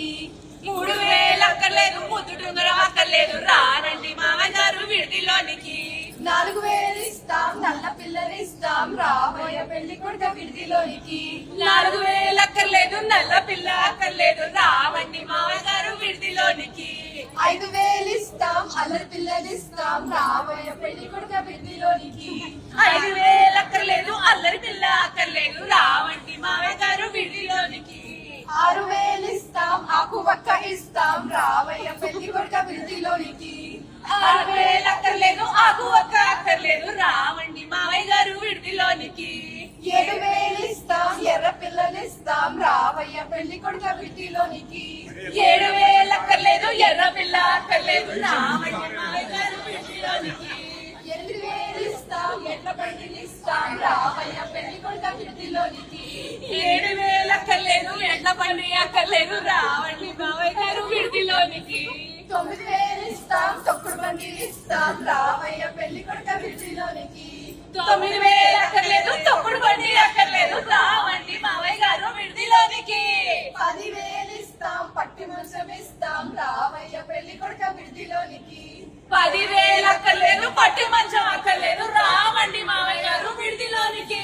విడిదిలోనికి మూడు వేలు అక్కర్లేదు ముద్దుడుంగరం అక్కర్లేదు రానండి మామగారు విడిదిలోనికి. నాలుగు వేలు ఇస్తాం నల్ల పిల్లని ఇస్తాం రాబోయే పెళ్ళి కొడుక విడిదిలోనికి. నాలుగు వేలు అక్కర్లేదు నల్ల పిల్ల అక్కర్లేదు రావండి మామగారు విడిదిలోనికి. ఐదు వేలు ఇస్తాం అల్లరి పిల్లని ఇస్తాం రాబోయే పెళ్ళి కొడుక విడిదిలోనికి. ఐదు వేలు అక్కర్లేదు అల్లరి పిల్ల అక్కర్లేదు రావండి మామగారు విడిదిలోనికి. ఆరు వేలు ఇస్తాం రాబోయే పెళ్ళి కొడుక వేలు అక్కర్లేదు ఆకు ఒక్క అక్కర్లేదు రావండి మావయ్య గారు విడిదిలోనికి. ఏడు వేలు ఇస్తాం ఎర్ర పిల్లని ఇస్తాం రాబోయే పెళ్ళి కొడుక విడిదిలోనికి. ఏడు వేలు అక్కర్లేదు ఎర్ర పిల్ల అక్కర్లేదు రావండి మావయ్య గారు విడిదిలోనికి. ఎనిమిది వేలు ఇస్తాం ఎట్ల బండిని ఇస్తాం రాబోయే పెళ్ళి కొడుక విడిదిలోనికి. ఏడు వేలు అక్కర్లేదు ఎండ పండి అక్కర్లేదు రావండి ఉద్యోగికి తొమ్మిది వేలు ఇస్తాం తొక్కుడు బండిలు ఇస్తాం రామయ్య పెళ్ళి కొడుక విడిలోనికి తొమ్మిది వేలు అక్కర్లేదు తొక్కుడు బండి అక్కర్లేదు రావండి మావయ్య గారు విడిదిలోనికి. పది వేలు ఇస్తాం పట్టి మంచం ఇస్తాం రామయ్య పెళ్ళి కొడుక విడిదిలోనికి. పది వేలు అక్కర్లేదు పట్టి మంచం అక్కర్లేదు రావండి మావయ్య గారు విడిదిలోనికి.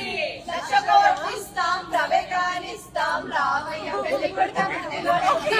లక్ష కోట్లు ఇస్తాం రవే కానిస్తాం రామయ్య పెళ్ళి కొడుక విడిదిలోనికి.